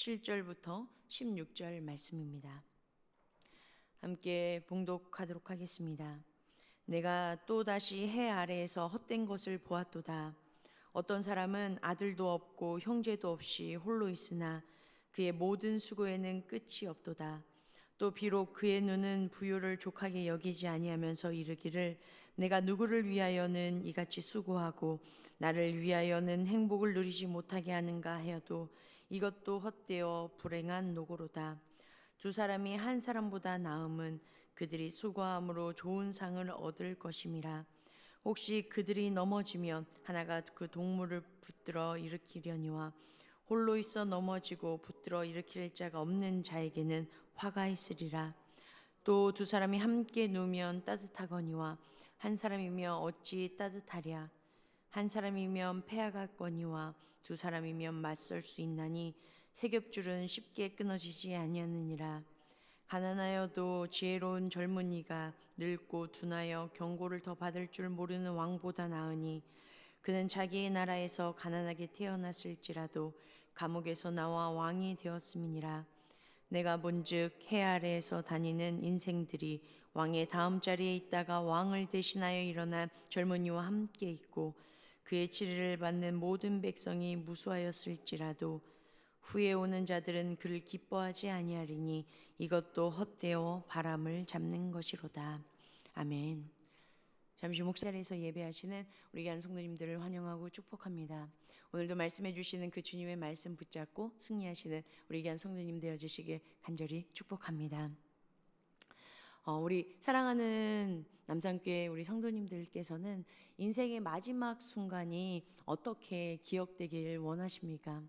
7절부터 16절 말씀입니다. 함께 봉독하도록 하겠습니다. 내가 또 다시 해 아래에서 헛된 것을 보았도다. 어떤 사람은 아들도 없고 형제도 없이 홀로 있으나 그의 모든 수고에는 끝이 없도다. 또 비록 그의 눈은 부요를 족하게 여기지 아니하면서 이르기를 내가 누구를 위하여는 이같이 수고하고 나를 위하여는 행복을 누리지 못하게 하는가 하여도 이것도 헛되어 불행한 노고로다. 두 사람이 한 사람보다 나음은 그들이 수고함으로 좋은 상을 얻을 것임이라. 혹시 그들이 넘어지면 하나가 그 동물을 붙들어 일으키려니와 홀로 있어 넘어지고 붙들어 일으킬 자가 없는 자에게는 화가 있으리라. 또 두 사람이 함께 누우면 따뜻하거니와 한 사람이면 어찌 따뜻하랴. 한 사람이면 폐하겠거니와 두 사람이면 맞설 수 있나니 세겹줄은 쉽게 끊어지지 아니하느니라. 가난하여도 지혜로운 젊은이가 늙고 둔하여 경고를 더 받을 줄 모르는 왕보다 나으니 그는 자기의 나라에서 가난하게 태어났을지라도 감옥에서 나와 왕이 되었음이니라. 내가 본즉 해 아래에서 다니는 인생들이 왕의 다음 자리에 있다가 왕을 대신하여 일어난 젊은이와 함께 있고 그의 치리를 받는 모든 백성이 무수하였을지라도 후에 오는 자들은 그를 기뻐하지 아니하리니 이것도 헛되어 바람을 잡는 것이로다. 아멘. 잠시 목자리에서 예배하시는 우리 귀한 성도님들을 환영하고 축복합니다. 오늘도 말씀해 주시는 그 주님의 말씀 붙잡고 승리하시는 우리 성도님 되어 주시길 간절히 축복합니다. 어, 우리 사랑하는 남산교회 우리 성도님들께서는 인생의 마지막 순간이 어떻게 기억되길 원하십니까?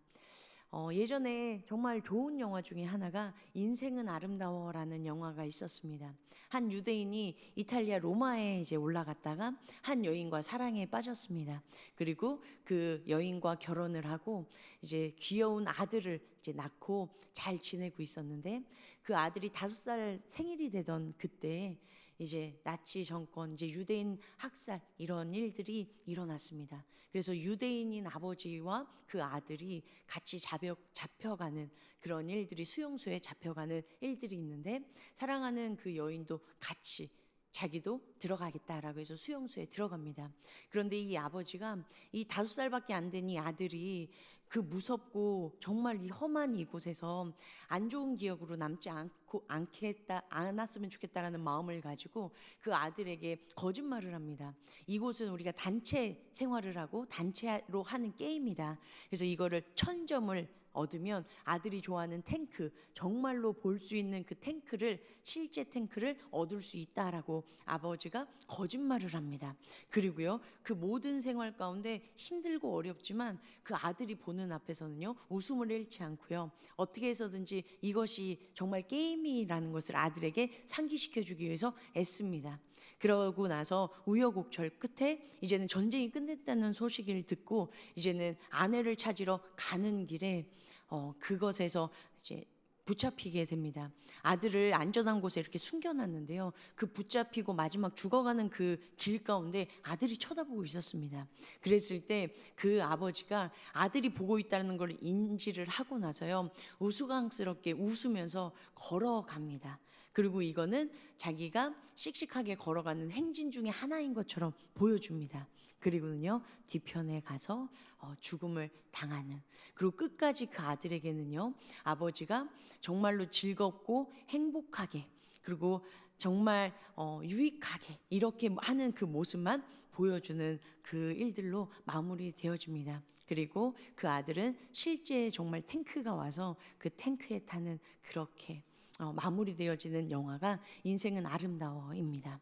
어, 예전에 정말 좋은 영화 중에 하나가 인생은 아름다워라는 영화가 있었습니다. 한 유대인이 이탈리아 로마에 이제 올라갔다가 한 여인과 사랑에 빠졌습니다. 그리고 그 여인과 결혼을 하고 이제 귀여운 아들을 이제 낳고 잘 지내고 있었는데 그 아들이 다섯 살 생일이 되던 그때 이제 나치 정권, 이제 유대인 학살 이런 일들이 일어났습니다. 그래서 유대인인 아버지와 그 아들이 같이 잡혀, 잡혀가는 그런 일들이 수용소에 잡혀가는 일들이 있는데 사랑하는 그 여인도 같이 자기도 들어가겠다라고 해서 수용소에 들어갑니다. 그런데 이 아버지가 이 다섯 살밖에 안 된 이 아들이 그 무섭고 정말 이 험한 이곳에서 안 좋은 기억으로 남지 않고 않겠다 않았으면 좋겠다라는 마음을 가지고 그 아들에게 거짓말을 합니다. 이곳은 우리가 단체 생활을 하고 단체로 하는 게임이다. 그래서 이거를 천 점을 얻으면 아들이 좋아하는 탱크 정말로 볼 수 있는 그 탱크를 실제 탱크를 얻을 수 있다라고 아버지가 거짓말을 합니다. 그리고요 그 모든 생활 가운데 힘들고 어렵지만 그 아들이 보는 앞에서는요 웃음을 잃지 않고요 어떻게 해서든지 이것이 정말 게임이라는 것을 아들에게 상기시켜주기 위해서 애씁니다. 그러고 나서 우여곡절 끝에 이제는 전쟁이 끝냈다는 소식을 듣고 이제는 아내를 찾으러 가는 길에 어, 그것에서 이제 붙잡히게 됩니다. 아들을 안전한 곳에 이렇게 숨겨놨는데요. 그 붙잡히고 마지막 죽어가는 그 길 가운데 아들이 쳐다보고 있었습니다. 그랬을 때 그 아버지가 아들이 보고 있다는 걸 인지를 하고 나서요. 우스꽝스럽게 웃으면서 걸어갑니다. 그리고 이거는 자기가 씩씩하게 걸어가는 행진 중에 하나인 것처럼 보여줍니다. 그리고는요 뒤편에 가서 어, 죽음을 당하는 그리고 끝까지 그 아들에게는요 아버지가 정말로 즐겁고 행복하게 그리고 정말 어, 유익하게 이렇게 하는 그 모습만 보여주는 그 일들로 마무리되어집니다. 그리고 그 아들은 실제 정말 탱크가 와서 그 탱크에 타는 그렇게 어, 마무리되어지는 영화가 인생은 아름다워입니다.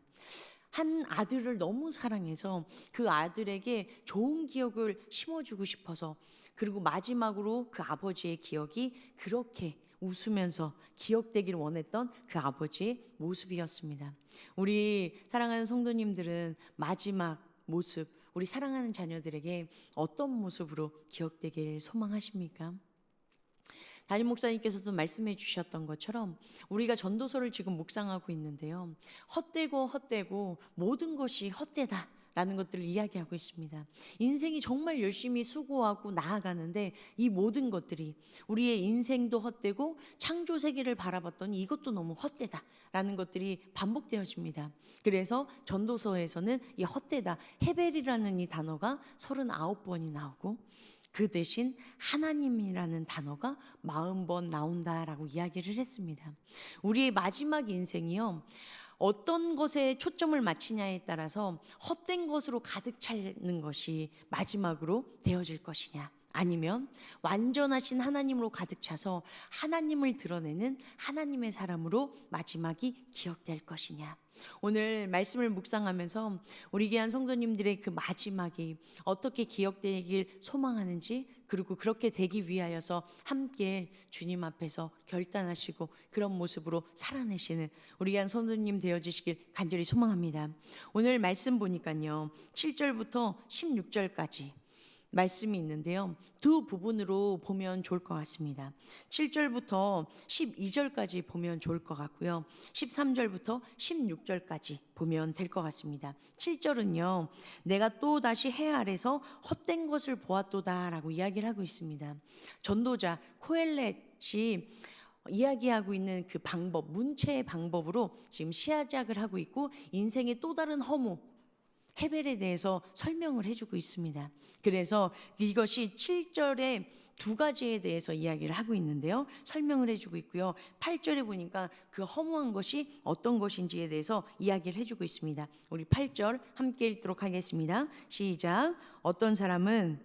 한 아들을 너무 사랑해서 그 아들에게 좋은 기억을 심어주고 싶어서 그리고 마지막으로 그 아버지의 기억이 그렇게 웃으면서 기억되길 원했던 그 아버지의 모습이었습니다. 우리 사랑하는 성도님들은 마지막 모습, 우리 사랑하는 자녀들에게 어떤 모습으로 기억되길 소망하십니까? 담임 목사님께서도 말씀해 주셨던 것처럼 우리가 전도서를 지금 묵상하고 있는데요. 헛되고 헛되고 모든 것이 헛되다. 라는 것들을 이야기하고 있습니다. 인생이 정말 열심히 수고하고 나아가는데 이 모든 것들이 우리의 인생도 헛되고 창조 세계를 바라봤더니 이것도 너무 헛되다라는 것들이 반복되어집니다. 그래서 전도서에서는 이 헛되다, 헤벨이라는 이 단어가 39번이 나오고 그 대신 하나님이라는 단어가 40번 나온다라고 이야기를 했습니다. 우리의 마지막 인생이요. 어떤 것에 초점을 맞추냐에 따라서 헛된 것으로 가득 차는 것이 마지막으로 되어질 것이냐. 아니면 완전하신 하나님으로 가득 차서 하나님을 드러내는 하나님의 사람으로 마지막이 기억될 것이냐. 오늘 말씀을 묵상하면서 우리 귀한 성도님들의 그 마지막이 어떻게 기억되길 소망하는지 그리고 그렇게 되기 위하여서 함께 주님 앞에서 결단하시고 그런 모습으로 살아내시는 우리 귀한 성도님 되어주시길 간절히 소망합니다. 오늘 말씀 보니까요. 7절부터 16절까지 말씀이 있는데요. 두 부분으로 보면 좋을 것 같습니다. 7절부터 12절까지 보면 좋을 것 같고요. 13절부터 16절까지 보면 될 것 같습니다. 7절은요. 내가 또 다시 해 아래서 헛된 것을 보았도다라고 이야기를 하고 있습니다. 전도자 코엘렛이 이야기하고 있는 그 방법, 문체의 방법으로 지금 시작을 하고 있고 인생의 또 다른 허무, 헤벨에 대해서 설명을 해주고 있습니다. 그래서 이것이 7절에 두 가지에 대해서 이야기를 하고 있는데요. 설명을 해주고 있고요. 8절에 보니까 그 허무한 것이 어떤 것인지에 대해서 이야기를 해주고 있습니다. 우리 8절 함께 읽도록 하겠습니다. 시작. 어떤 사람은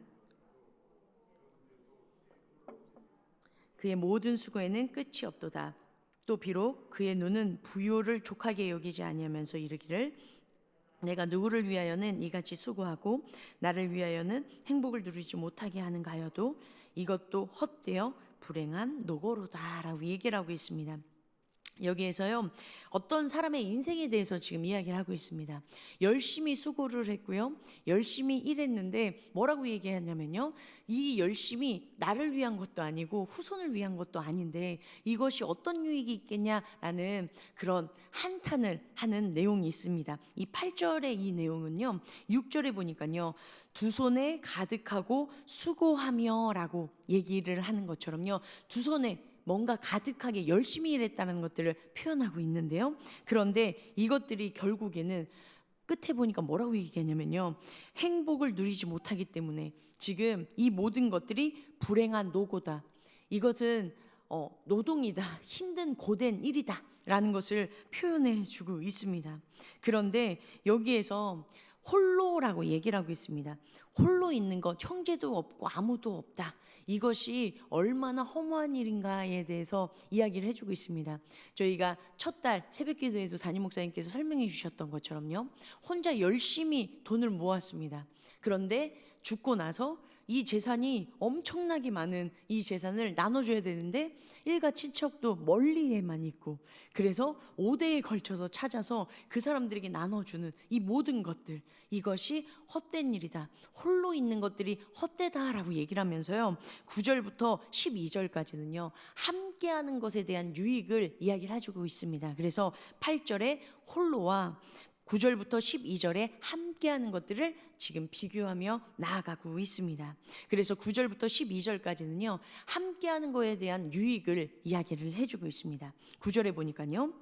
그의 모든 수고에는 끝이 없도다. 또 비록 그의 눈은 부요를 족하게 여기지 아니하면서 이르기를 내가 누구를 위하여는 이같이 수고하고 나를 위하여는 행복을 누리지 못하게 하는가 하여도 이것도 헛되어 불행한 노고로다라고 얘기를 하고 있습니다. 여기에서요 어떤 사람의 인생에 대해서 지금 이야기를 하고 있습니다. 열심히 수고를 했고요, 열심히 일했는데 뭐라고 얘기하냐면요, 이 열심이 나를 위한 것도 아니고 후손을 위한 것도 아닌데 이것이 어떤 유익이 있겠냐라는 그런 한탄을 하는 내용이 있습니다. 이 8절의 이 내용은요, 6절에 보니까요. 두 손에 가득하고 수고하며 라고 얘기를 하는 것처럼요. 두 손에 뭔가 가득하게 열심히 일했다는 것들을 표현하고 있는데요. 그런데 이것들이 결국에는 끝에 보니까 뭐라고 얘기하냐면요. 행복을 누리지 못하기 때문에 지금 이 모든 것들이 불행한 노고다. 이것은 어, 노동이다. 힘든 고된 일이다. 라는 것을 표현해 주고 있습니다. 그런데 여기에서 홀로라고 얘기를 하고 있습니다. 홀로 있는 것, 형제도 없고 아무도 없다. 이것이 얼마나 허무한 일인가에 대해서 이야기를 해주고 있습니다. 저희가 첫 달 새벽 기도에도 담임 목사님께서 설명해 주셨던 것처럼요. 혼자 열심히 돈을 모았습니다. 그런데 죽고 나서 이 재산이 엄청나게 많은 이 재산을 나눠줘야 되는데 일가 친척도 멀리에만 있고 그래서 5대에 걸쳐서 찾아서 그 사람들에게 나눠주는 이 모든 것들 이것이 헛된 일이다. 홀로 있는 것들이 헛되다라고 얘기를 하면서요. 9절부터 12절까지는요 함께하는 것에 대한 유익을 이야기를 해주고 있습니다. 그래서 8절에 홀로와 9절부터 12절에 함께하는 것들을 지금 비교하며 나아가고 있습니다. 그래서 9절부터 12절까지는요, 함께하는 것에 대한 유익을 이야기를 해주고 있습니다. 9절에 보니까요,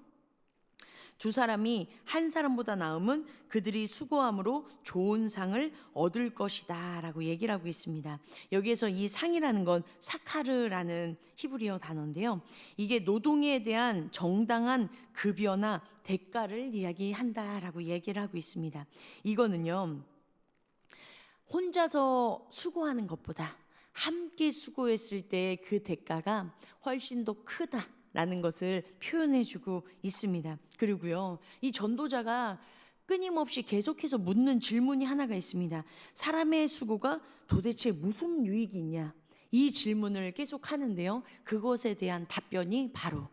두 사람이 한 사람보다 나음은 그들이 수고함으로 좋은 상을 얻을 것이다라고 얘기를 하고 있습니다. 여기에서 이 상이라는 건 사카르라는 히브리어 단어인데요. 이게 노동에 대한 정당한 급여나 대가를 이야기한다라고 얘기를 하고 있습니다. 이거는요. 혼자서 수고하는 것보다 함께 수고했을 때 그 대가가 훨씬 더 크다. 라는 것을 표현해 주고 있습니다. 그리고요, 이 전도자가 끊임없이 계속해서 묻는 질문이 하나가 있습니다. 사람의 수고가 도대체 무슨 유익이 있냐? 이 질문을 계속 하는데요. 그것에 대한 답변이 바로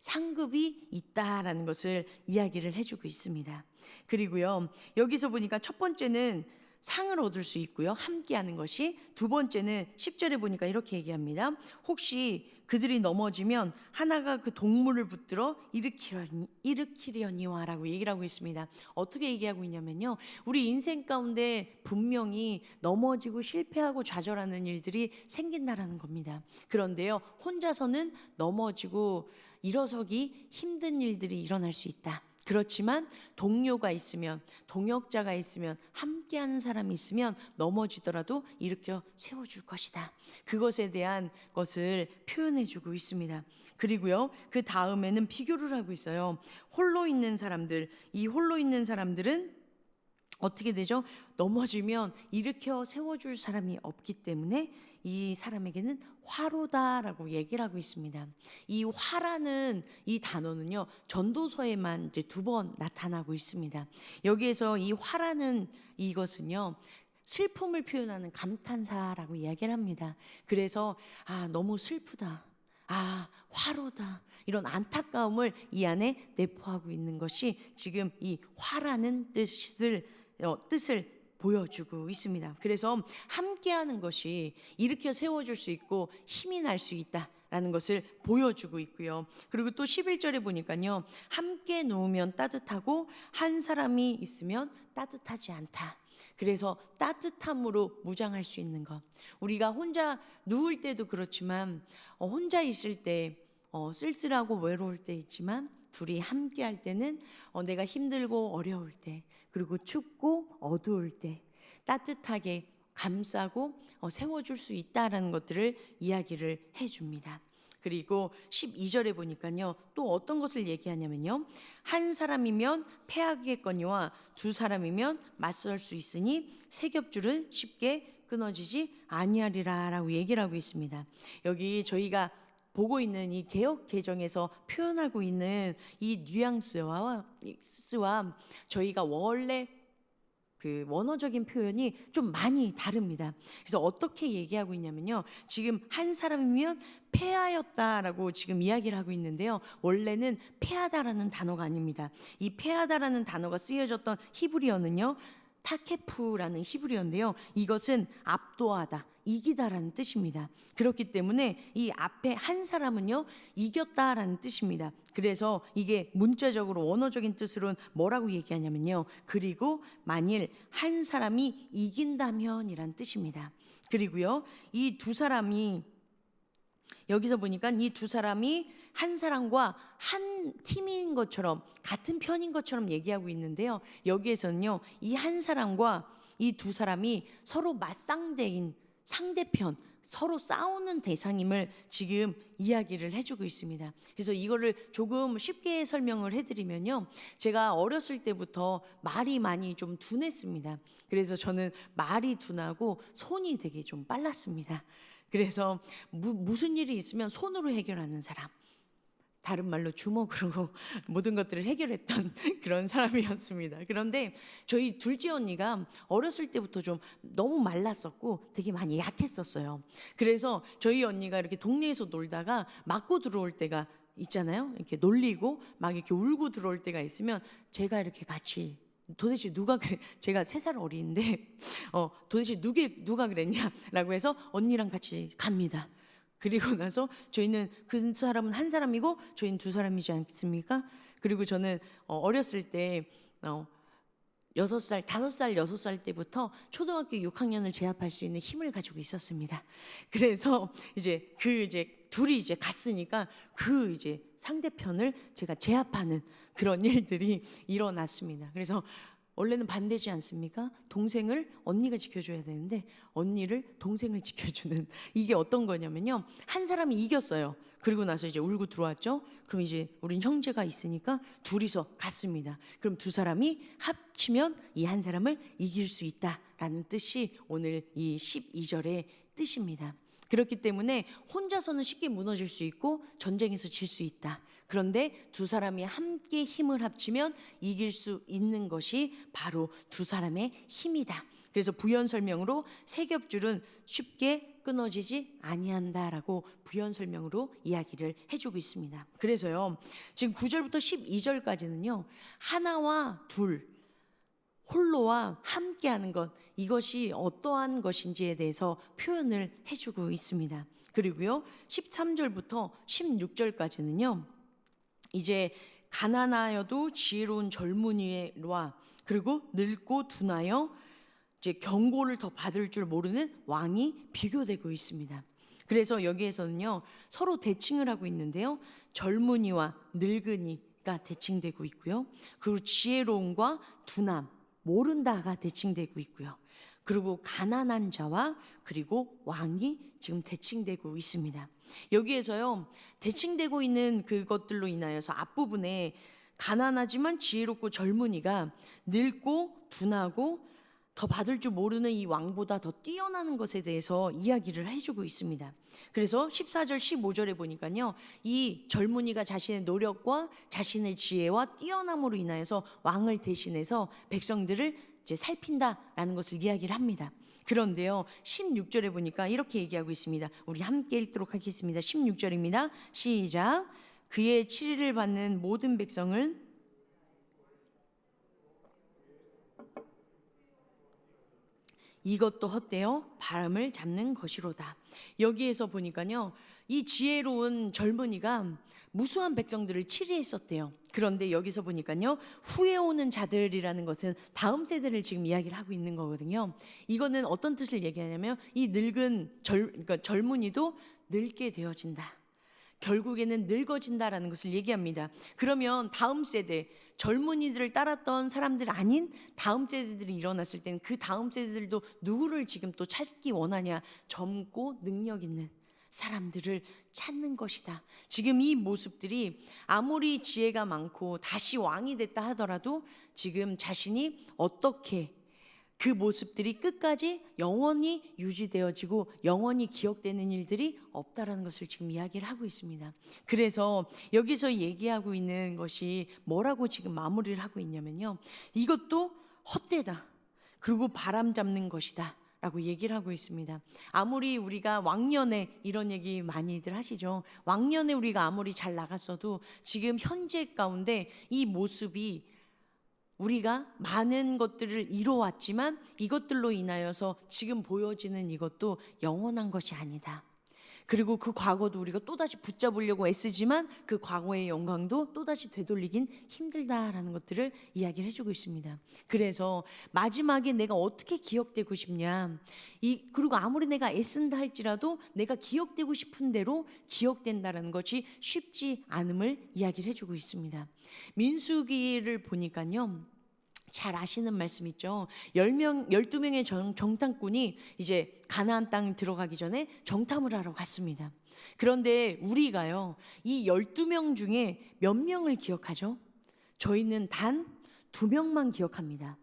상급이 있다라는 것을 이야기를 해주고 있습니다. 그리고요, 여기서 보니까 첫 번째는 상을 얻을 수 있고요. 함께하는 것이 두 번째는 10절에 보니까 이렇게 얘기합니다. 혹시 그들이 넘어지면 하나가 그 동물을 붙들어 일으키려니, 일으키려니와라고 얘기를 하고 있습니다. 어떻게 얘기하고 있냐면요. 우리 인생 가운데 분명히 넘어지고 실패하고 좌절하는 일들이 생긴다라는 겁니다. 그런데요. 혼자서는 넘어지고 일어서기 힘든 일들이 일어날 수 있다. 그렇지만 동료가 있으면 동역자가 있으면 함께하는 사람이 있으면 넘어지더라도 일으켜 세워줄 것이다. 그것에 대한 것을 표현해주고 있습니다. 그리고요 그 다음에는 비교를 하고 있어요. 홀로 있는 사람들 이 홀로 있는 사람들은 어떻게 되죠? 넘어지면 일으켜 세워줄 사람이 없기 때문에 이 사람에게는 화로다라고 얘기를 하고 있습니다. 이 화라는 이 단어는요, 전도서에만 이제 두 번 나타나고 있습니다. 여기에서 이 화라는 이것은요, 슬픔을 표현하는 감탄사라고 이야기를 합니다. 그래서 아, 너무 슬프다. 아, 화로다. 이런 안타까움을 이 안에 내포하고 있는 것이 지금 이 화라는 뜻을 어, 뜻을 보여주고 있습니다. 그래서 함께하는 것이 일으켜 세워줄 수 있고 힘이 날 수 있다라는 것을 보여주고 있고요. 그리고 또 11절에 보니까요. 함께 누우면 따뜻하고 한 사람이 있으면 따뜻하지 않다. 그래서 따뜻함으로 무장할 수 있는 것. 우리가 혼자 누울 때도 그렇지만 어, 혼자 있을 때 어, 쓸쓸하고 외로울 때 있지만 둘이 함께 할 때는 어, 내가 힘들고 어려울 때 그리고 춥고 어두울 때 따뜻하게 감싸고 어, 세워줄 수 있다라는 것들을 이야기를 해줍니다. 그리고 12절에 보니까요. 또 어떤 것을 얘기하냐면요. 한 사람이면 패하겠거니와 두 사람이면 맞설 수 있으니 세 겹줄은 쉽게 끊어지지 아니하리라라고 얘기를 하고 있습니다. 여기 저희가 보고 있는 이 개혁 개정에서 표현하고 있는 이 뉘앙스와 스와 저희가 원래 그 원어적인 표현이 좀 많이 다릅니다. 그래서 어떻게 얘기하고 있냐면요. 지금 한 사람이면 패하였다라고 지금 이야기를 하고 있는데요. 원래는 패하다라는 단어가 아닙니다. 이 패하다라는 단어가 쓰여졌던 히브리어는요. 타케프라는 히브리어인데요. 이것은 압도하다, 이기다라는 뜻입니다. 그렇기 때문에 이 앞에 한 사람은요, 이겼다라는 뜻입니다. 그래서 이게 문자적으로 원어적인 뜻으로는 뭐라고 얘기하냐면요. 그리고 만일 한 사람이 이긴다면이란 뜻입니다. 그리고요, 이 두 사람이 여기서 보니까 이 두 사람이 한 사람과 한 팀인 것처럼 같은 편인 것처럼 얘기하고 있는데요. 여기에서는요, 이 한 사람과 이 두 사람이 서로 맞상대인 상대편, 서로 싸우는 대상임을 지금 이야기를 해주고 있습니다. 그래서 이거를 조금 쉽게 설명을 해드리면요. 제가 어렸을 때부터 말이 많이 좀 둔했습니다. 그래서 저는 말이 둔하고 손이 되게 좀 빨랐습니다. 그래서 무, 무슨 일이 있으면 손으로 해결하는 사람. 다른 말로 주먹으로 모든 것들을 해결했던 그런 사람이었습니다. 그런데 저희 둘째 언니가 어렸을 때부터 좀 너무 말랐었고 되게 많이 약했었어요. 그래서 저희 언니가 이렇게 동네에서 놀다가 맞고 들어올 때가 있잖아요. 이렇게 놀리고 막 이렇게 울고 들어올 때가 있으면 제가 이렇게 같이 도대체 누가 그래? 제가 세 살 어린데 어 도대체 누게 누가 그랬냐라고 해서 언니랑 같이 갑니다. 그리고 나서 저희는 그 사람은 한 사람이고 저희는 두 사람이지 않습니까? 그리고 저는 어, 어렸을 때 어, 여섯 살, 다섯 살, 여섯 살 때부터 초등학교 6학년을 제압할 수 있는 힘을 가지고 있었습니다. 그래서 이제 그 이제 둘이 이제 갔으니까 그 이제 상대편을 제가 제압하는 그런 일들이 일어났습니다. 그래서 원래는 반대지 않습니까? 동생을 언니가 지켜줘야 되는데 언니를 동생을 지켜주는 이게 어떤 거냐면요. 한 사람이 이겼어요. 그리고 나서 이제 울고 들어왔죠. 그럼 이제 우린 형제가 있으니까 둘이서 갔습니다. 그럼 두 사람이 합치면 이 한 사람을 이길 수 있다라는 뜻이 오늘 이 12절의 뜻입니다. 그렇기 때문에 혼자서는 쉽게 무너질 수 있고 전쟁에서 질 수 있다. 그런데 두 사람이 함께 힘을 합치면 이길 수 있는 것이 바로 두 사람의 힘이다. 그래서 부연 설명으로 세 겹줄은 쉽게 끊어지지 아니한다라고 부연 설명으로 이야기를 해주고 있습니다. 그래서요, 지금 9절부터 12절까지는요, 하나와 둘, 홀로와 함께 하는 것 이것이 어떠한 것인지에 대해서 표현을 해주고 있습니다. 그리고요 13절부터 16절까지는요 이제 가난하여도 지혜로운 젊은이와 그리고 늙고 둔하여 이제 경고를 더 받을 줄 모르는 왕이 비교되고 있습니다. 그래서 여기에서는요 서로 대칭을 하고 있는데요. 젊은이와 늙은이가 대칭되고 있고요. 그리고 지혜로움과 둔함 모른다가 대칭되고 있고요 그리고 가난한 자와 그리고 왕이 지금 대칭되고 있습니다. 여기에서요 대칭되고 있는 그것들로 인하여서 앞부분에 가난하지만 지혜롭고 젊은이가 늙고 둔하고 더 받을 줄 모르는 이 왕보다 더 뛰어나는 것에 대해서 이야기를 해주고 있습니다. 그래서 14절, 15절에 보니까요, 이 젊은이가 자신의 노력과 자신의 지혜와 뛰어남으로 인하여서 왕을 대신해서 백성들을 이제 살핀다라는 것을 이야기를 합니다. 그런데요, 16절에 보니까 이렇게 얘기하고 있습니다. 우리 함께 읽도록 하겠습니다. 16절입니다. 시작. 그의 치리를 받는 모든 백성을 이것도 헛되어 바람을 잡는 것이로다. 여기에서 보니까요, 이 지혜로운 젊은이가 무수한 백성들을 치리했었대요. 그런데 여기서 보니까요, 후에 오는 자들이라는 것은 다음 세대를 지금 이야기를 하고 있는 거거든요. 이거는 어떤 뜻을 얘기하냐면 이 늙은 젊, 그러니까 젊은이도 늙게 되어진다. 결국에는 늙어진다라는 것을 얘기합니다. 그러면 다음 세대 젊은이들을 따랐던 사람들 아닌 다음 세대들이 일어났을 때는 그 다음 세대들도 누구를 지금 또 찾기 원하냐? 젊고 능력 있는 사람들을 찾는 것이다. 지금 이 모습들이 아무리 지혜가 많고 다시 왕이 됐다 하더라도 지금 자신이 어떻게 그 모습들이 끝까지 영원히 유지되어지고 영원히 기억되는 일들이 없다라는 것을 지금 이야기를 하고 있습니다. 그래서 여기서 얘기하고 있는 것이 뭐라고 지금 마무리를 하고 있냐면요. 이것도 헛되다. 그리고 바람 잡는 것이다. 라고 얘기를 하고 있습니다. 아무리 우리가 왕년에 이런 얘기 많이들 하시죠. 왕년에 우리가 아무리 잘 나갔어도 지금 현재 가운데 이 모습이 우리가 많은 것들을 이뤄왔지만 이것들로 인하여서 지금 보여지는 이것도 영원한 것이 아니다. 그리고 그 과거도 우리가 또다시 붙잡으려고 애쓰지만 그 과거의 영광도 또다시 되돌리긴 힘들다라는 것들을 이야기를 해주고 있습니다. 그래서 마지막에 내가 어떻게 기억되고 싶냐. 이, 그리고 아무리 내가 애쓴다 할지라도 내가 기억되고 싶은 대로 기억된다라는 것이 쉽지 않음을 이야기를 해주고 있습니다. 민수기를 보니까요. 잘 아시는 말씀 있죠. 10명, 12명의 정, 정탐꾼이 이제 가나안 땅 들어가기 전에 정탐을 하러 갔습니다. 그런데 우리가요, 이 12명 중에 몇 명을 기억하죠? 저희는 단두 명만 기억합니다.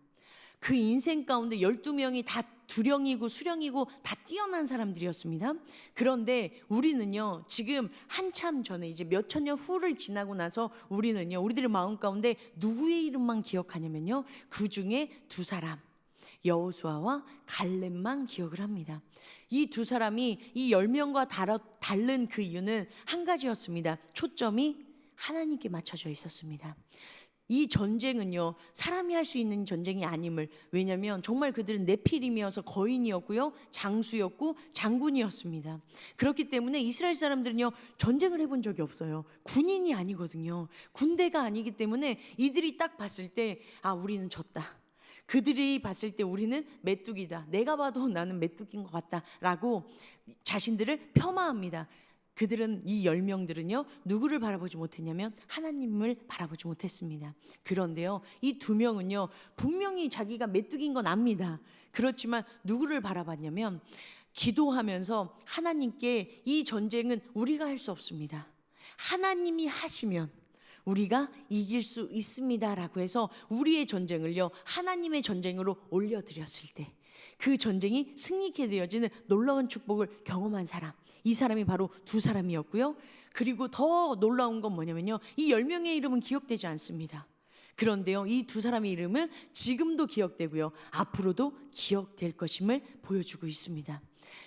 그 인생 가운데 12명이 다 두령이고 수령이고 다 뛰어난 사람들이었습니다. 그런데 우리는요, 지금 한참 전에 이제 몇천 년 후를 지나고 나서 우리는요, 우리들의 마음 가운데 누구의 이름만 기억하냐면요, 그 중에 두 사람. 여호수아와 갈렙만 기억을 합니다. 이 두 사람이 이 열 명과 다른 그 이유는 한 가지였습니다. 초점이 하나님께 맞춰져 있었습니다. 이 전쟁은요 사람이 할 수 있는 전쟁이 아님을. 왜냐하면 정말 그들은 네피림이어서 거인이었고요 장수였고 장군이었습니다. 그렇기 때문에 이스라엘 사람들은요 전쟁을 해본 적이 없어요. 군인이 아니거든요. 군대가 아니기 때문에 이들이 딱 봤을 때 아 우리는 졌다. 그들이 봤을 때 우리는 메뚜기다. 내가 봐도 나는 메뚜기인 것 같다라고 자신들을 폄하합니다 그들은 이 열 명들은요 누구를 바라보지 못했냐면 하나님을 바라보지 못했습니다. 그런데요 이 두 명은요 분명히 자기가 메뚜기인 건 압니다. 그렇지만 누구를 바라봤냐면 기도하면서 하나님께 이 전쟁은 우리가 할 수 없습니다. 하나님이 하시면 우리가 이길 수 있습니다라고 해서 우리의 전쟁을요 하나님의 전쟁으로 올려드렸을 때 그 전쟁이 승리케 되어지는 놀라운 축복을 경험한 사람 이 사람이 바로 두 사람이었고요. 그리고 더 놀라운 건 뭐냐면요. 이 열 명의 이름은 기억되지 않습니다. 그런데요, 이 두 사람의 이름은 지금도 기억되고요. 앞으로도 기억될 것임을 보여주고 있습니다.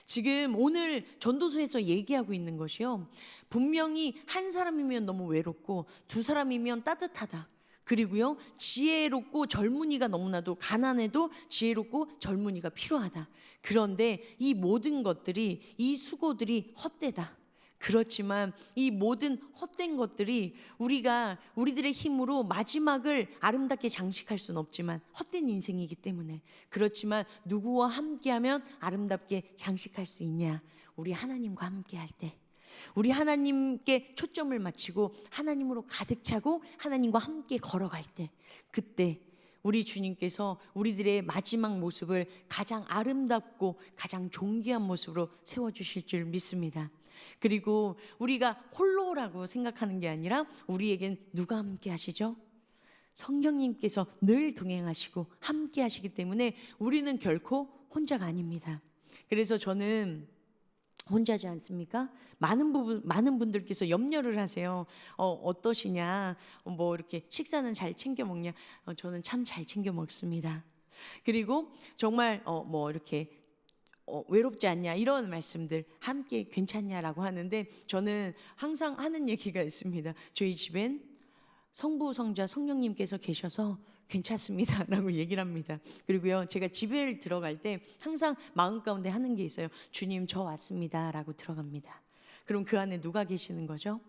지금 오늘 전도서에서 얘기하고 있는 것이요. 분명히 한 사람이면 너무 외롭고 두 사람이면 따뜻하다. 그리고요, 지혜롭고 젊은이가 너무나도 가난해도 지혜롭고 젊은이가 필요하다. 그런데 이 모든 것들이, 이 수고들이 헛되다. 그렇지만 이 모든 헛된 것들이 우리가 우리들의 힘으로 마지막을 아름답게 장식할 수는 없지만 헛된 인생이기 때문에 그렇지만 누구와 함께하면 아름답게 장식할 수 있냐? 우리 하나님과 함께할 때 우리 하나님께 초점을 맞추고 하나님으로 가득 차고 하나님과 함께 걸어갈 때 그때 우리 주님께서 우리들의 마지막 모습을 가장 아름답고 가장 존귀한 모습으로 세워 주실 줄 믿습니다. 그리고 우리가 홀로라고 생각하는 게 아니라 우리에겐 누가 함께 하시죠? 성령님께서 늘 동행하시고 함께 하시기 때문에 우리는 결코 혼자가 아닙니다. 그래서 저는 혼자지 않습니까? 많은 부분 많은 분들께서 염려를 하세요. 어, 어떠시냐? 어, 뭐 이렇게 식사는 잘 챙겨 먹냐? 어, 저는 참 잘 챙겨 먹습니다. 그리고 정말 어, 뭐 이렇게 어, 외롭지 않냐 이런 말씀들 함께 괜찮냐라고 하는데 저는 항상 하는 얘기가 있습니다. 저희 집엔 성부 성자 성령님께서 계셔서 괜찮습니다 라고 얘기를 합니다. 그리고요 제가 집에 들어갈 때 항상 마음 가운데 하는 게 있어요. 주님 저 왔습니다 라고 들어갑니다. 그럼 그 안에 누가 계시는 거죠?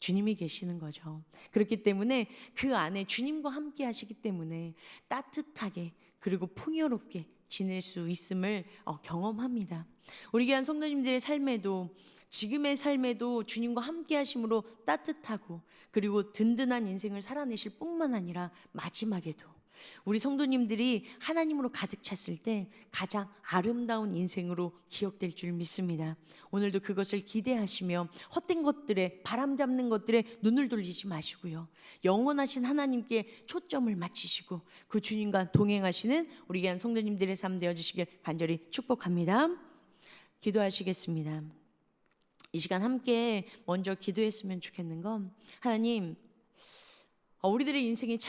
주님이 계시는 거죠. 그렇기 때문에 그 안에 주님과 함께 하시기 때문에 따뜻하게 그리고 풍요롭게 지낼 수 있음을 어, 경험합니다. 우리 교한 성도님들의 삶에도 지금의 삶에도 주님과 함께 하심으로 따뜻하고 그리고 든든한 인생을 살아내실 뿐만 아니라 마지막에도 우리 성도님들이 하나님으로 가득 찼을 때 가장 아름다운 인생으로 기억될 줄 믿습니다. 오늘도 그것을 기대하시며 헛된 것들에 바람 잡는 것들에 눈을 돌리지 마시고요. 영원하신 하나님께 초점을 맞추시고 그 주님과 동행하시는 우리 귀한 성도님들의 삶 되어 주시길 간절히 축복합니다. 기도하시겠습니다. 이 시간 함께 먼저 기도했으면 좋겠는 건 하나님 어, 우리들의 인생이 참